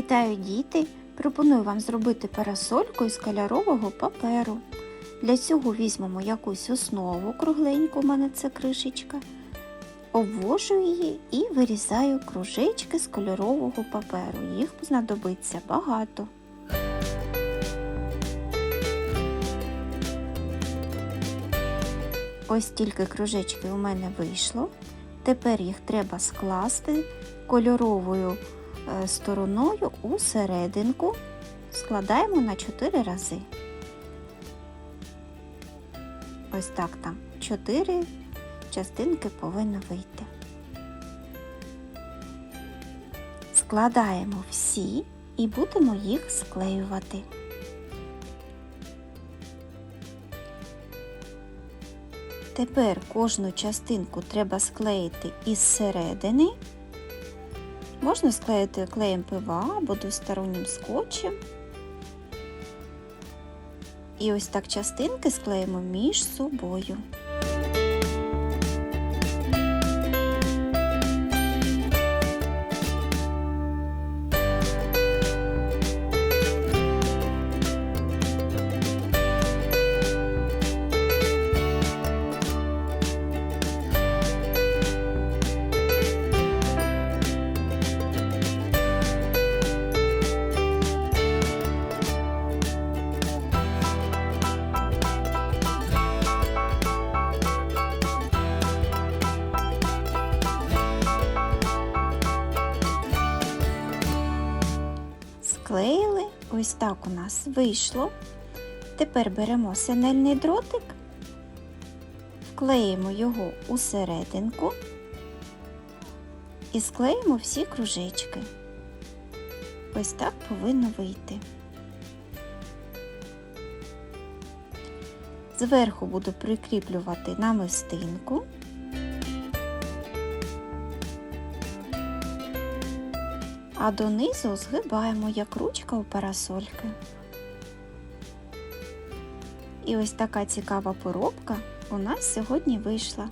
Вітаю діти! Пропоную вам зробити парасольку із кольорового паперу. Для цього візьмемо якусь основу кругленьку, у мене це кришечка, обвожу її і вирізаю кружечки з кольорового паперу. Їх знадобиться багато. Ось тільки кружечки у мене вийшло. Тепер їх треба скласти кольоровою стороною у серединку. Складаємо на 4 рази. Ось так там 4 частинки повинно вийти. Складаємо всі і будемо їх склеювати. Тепер кожну частинку треба склеїти із середини. Можна склеїти клеєм ПВА або двостороннім скотчем. І ось так частинки склеїмо між собою. Склеїли, ось так у нас вийшло. Тепер беремо синельний дротик, вклеїмо його у серединку і склеїмо всі кружечки. Ось так повинно вийти. Зверху буду прикріплювати намистинку. А донизу згибаємо як ручка у парасольки. І ось така цікава поробка у нас сьогодні вийшла.